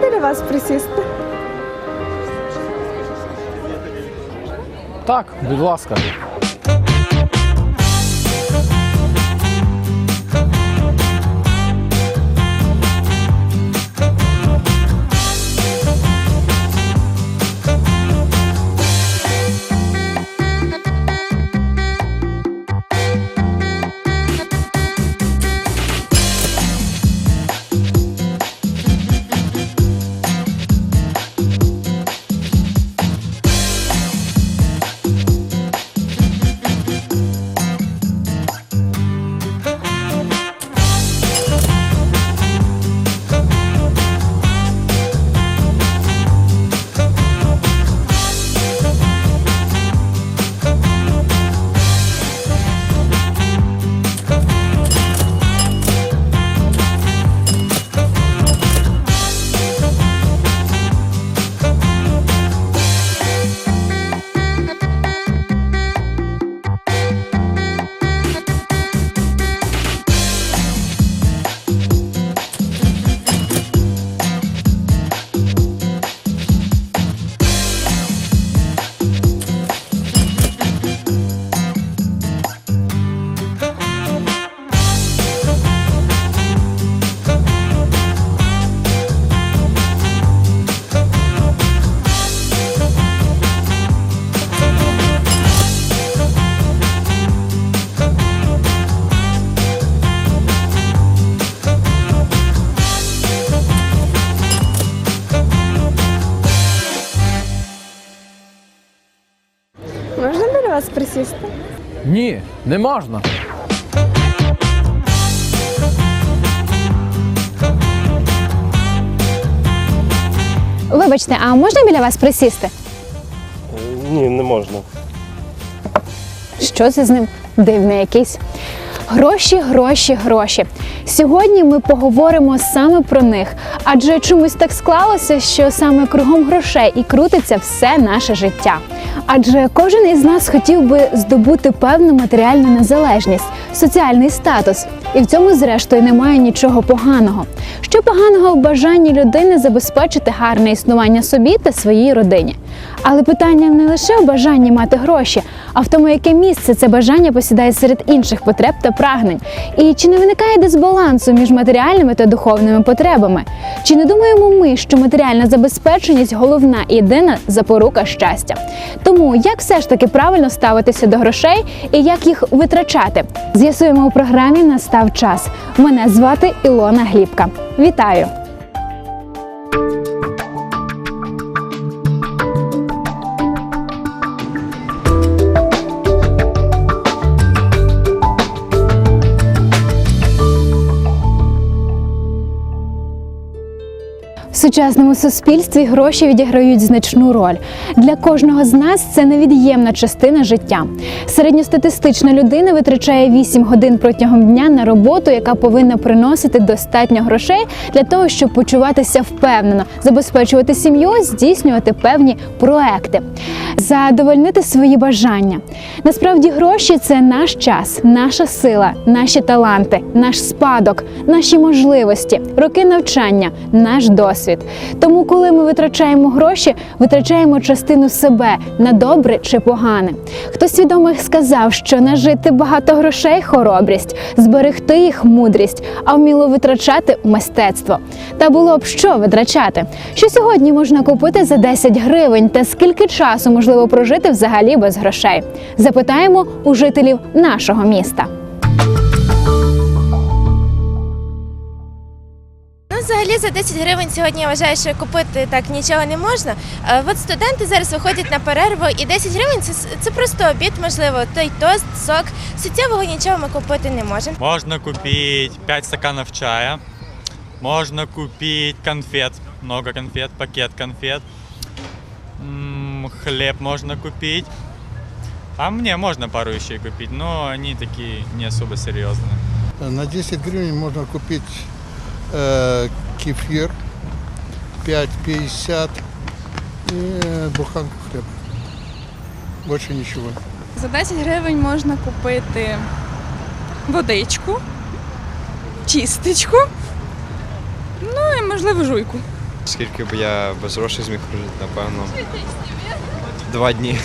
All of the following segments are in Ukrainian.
біля вас присісти? Так, будь ласка. Ні, не можна. Вибачте, а можна біля вас присісти? Ні, не можна. Що це з ним дивний якийсь? Гроші, гроші, гроші. Сьогодні ми поговоримо саме про них, адже чомусь так склалося, що саме кругом грошей і крутиться все наше життя. Адже кожен із нас хотів би здобути певну матеріальну незалежність, соціальний статус, і в цьому, зрештою, немає нічого поганого. Що поганого в бажанні людини забезпечити гарне існування собі та своїй родині? Але питання не лише в бажанні мати гроші, а в тому, яке місце це бажання посідає серед інших потреб та прагнень. І чи не виникає дисбалансу між матеріальними та духовними потребами? Чи не думаємо ми, що матеріальна забезпеченість головна і єдина запорука щастя? Тому як все ж таки правильно ставитися до грошей і як їх витрачати? З'ясуємо у програмі Настав час. Мене звати Ілона Глібка. Вітаю! В сучасному суспільстві гроші відіграють значну роль. Для кожного з нас це невід'ємна частина життя. Середньостатистична людина витрачає 8 годин протягом дня на роботу, яка повинна приносити достатньо грошей для того, щоб почуватися впевнено, забезпечувати сім'ю, здійснювати певні проекти, задовольнити свої бажання. Насправді, гроші це наш час, наша сила, наші таланти, наш спадок, наші можливості, роки навчання, наш досвід. Тому, коли ми витрачаємо гроші, витрачаємо частину себе на добре чи погане. Хтось відомих сказав, що нажити багато грошей хоробрість, зберегти їх мудрість, а вміло витрачати мистецтво. Та було б що витрачати. Що сьогодні можна купити за 10 гривень, та скільки часу можливо прожити взагалі без грошей? Запитаємо у жителів нашого міста. Взагалі за 10 гривень сьогодні я вважаю, що купити так нічого не можна. Е, От студенти зараз виходять на перерву, і 10 гривень це, це просто обід, можливо, той тост, сок. Суттєвого нічого ми купити не можемо. Можно купить 5 стаканов чая. Можно купить конфет. Много конфет, пакет конфет. М, Хлеб можно купить. А мне можно пару вещей купить, но они такие не особо серьезные. На 10 гривен можно купить э, кефир 5,50 и буханку хлеба. Больше ничего. За 10 гривень можна купити водичку, чистичку, ну і можливо жуйку. Скільки б я без грошей зміг прожити, напевно. Два дні.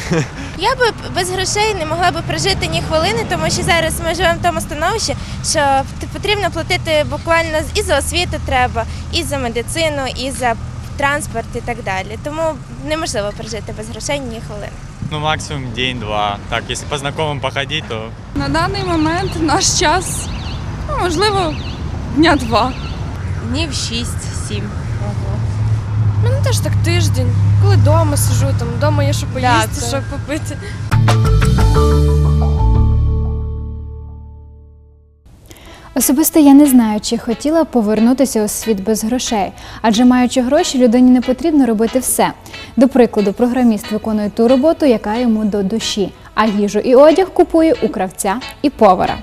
Я би без грошей не могла би прожити ні хвилини, тому що зараз ми живемо в тому становищі, що потрібно платити буквально і за освіту треба, і за медицину, і за транспорт, і так далі. Тому неможливо прожити без грошей ні хвилини. Ну, максимум день-два. Так, если по знакомым походить, то На даний момент наш час, ну, можливо, дня два. Днів 6-7. Мене теж так тиждень. Коли вдома сижу, там вдома є що поїсти, що попити. Особисто я не знаю, чи хотіла повернутися у світ без грошей, адже маючи гроші, людині не потрібно робити все. До прикладу, програміст виконує ту роботу, яка йому до душі, а їжу і одяг купує у кравця і повара.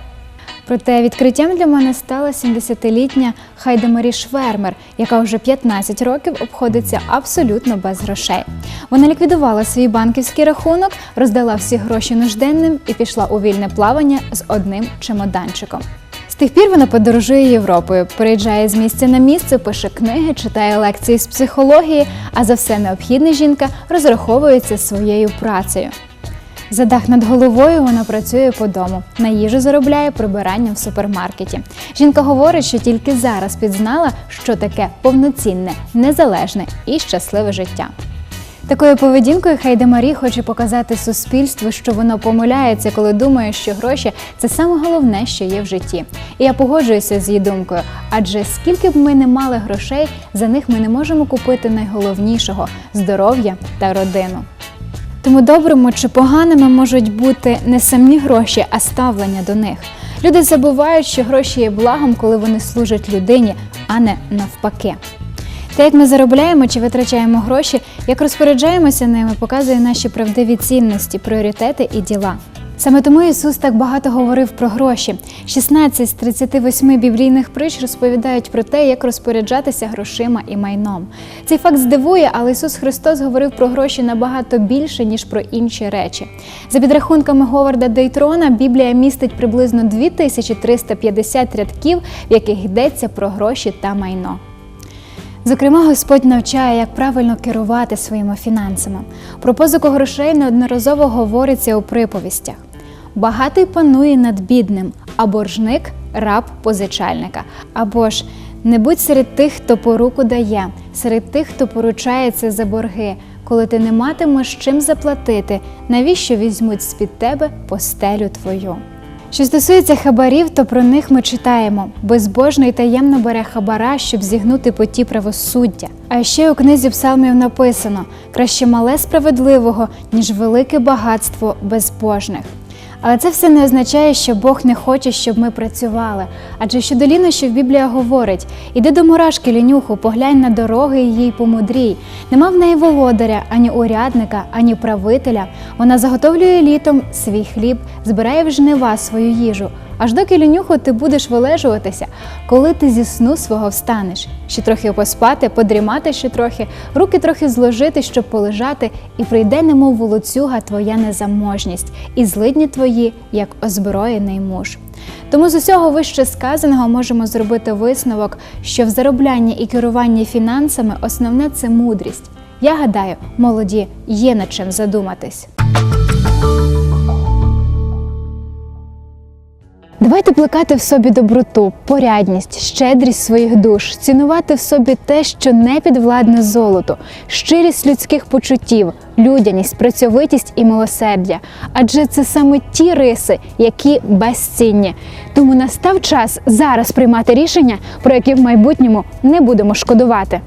Проте відкриттям для мене стала 70-літня Хайда Марі Швермер, яка вже 15 років обходиться абсолютно без грошей. Вона ліквідувала свій банківський рахунок, роздала всі гроші нужденним і пішла у вільне плавання з одним чемоданчиком. З тих пір вона подорожує Європою, переїжджає з місця на місце, пише книги, читає лекції з психології, а за все необхідне жінка розраховується своєю працею. За дах над головою вона працює по дому. На їжу заробляє прибиранням в супермаркеті. Жінка говорить, що тільки зараз підзнала, що таке повноцінне, незалежне і щасливе життя. Такою поведінкою Хайде Марі хоче показати суспільству, що воно помиляється, коли думає, що гроші це саме головне, що є в житті. І я погоджуюся з її думкою, адже скільки б ми не мали грошей, за них ми не можемо купити найголовнішого здоров'я та родину. Тому добрими чи поганими можуть бути не самі гроші, а ставлення до них. Люди забувають, що гроші є благом, коли вони служать людині, а не навпаки. Те, як ми заробляємо чи витрачаємо гроші, як розпоряджаємося ними, показує наші правдиві цінності, пріоритети і діла. Саме тому Ісус так багато говорив про гроші. 16 з 38 біблійних притч розповідають про те, як розпоряджатися грошима і майном. Цей факт здивує, але Ісус Христос говорив про гроші набагато більше, ніж про інші речі. За підрахунками Говарда Дейтрона, Біблія містить приблизно 2350 рядків, в яких йдеться про гроші та майно. Зокрема, Господь навчає, як правильно керувати своїми фінансами. Про позику грошей неодноразово говориться у приповістях. Багатий панує над бідним, а боржник раб позичальника. Або ж не будь серед тих, хто по руку дає, серед тих, хто поручається за борги. Коли ти не матимеш чим заплатити, навіщо візьмуть з-під тебе постелю твою? Що стосується хабарів, то про них ми читаємо: безбожний таємно бере хабара, щоб зігнути поті правосуддя. А ще у книзі псалмів написано: краще мале справедливого, ніж велике багатство безбожних. Але це все не означає, що Бог не хоче, щоб ми працювали. Адже щодо лінощів Біблія говорить: іди до мурашки лінюху, поглянь на дороги її й помудрій. Нема в неї володаря, ані урядника, ані правителя. Вона заготовлює літом свій хліб, збирає в жнива свою їжу. Аж доки лінюху ти будеш вилежуватися, коли ти зі сну свого встанеш. Ще трохи поспати, подрімати ще трохи, руки трохи зложити, щоб полежати, і прийде, немов волоцюга, твоя незаможність, і злидні твої, як озброєний муж. Тому з усього вище сказаного можемо зробити висновок, що в зароблянні і керуванні фінансами основне це мудрість. Я гадаю, молоді є над чим задуматись. Давайте плекати в собі доброту, порядність, щедрість своїх душ, цінувати в собі те, що не підвладне золоту, щирість людських почуттів, людяність, працьовитість і милосердя. Адже це саме ті риси, які безцінні. Тому настав час зараз приймати рішення, про які в майбутньому не будемо шкодувати.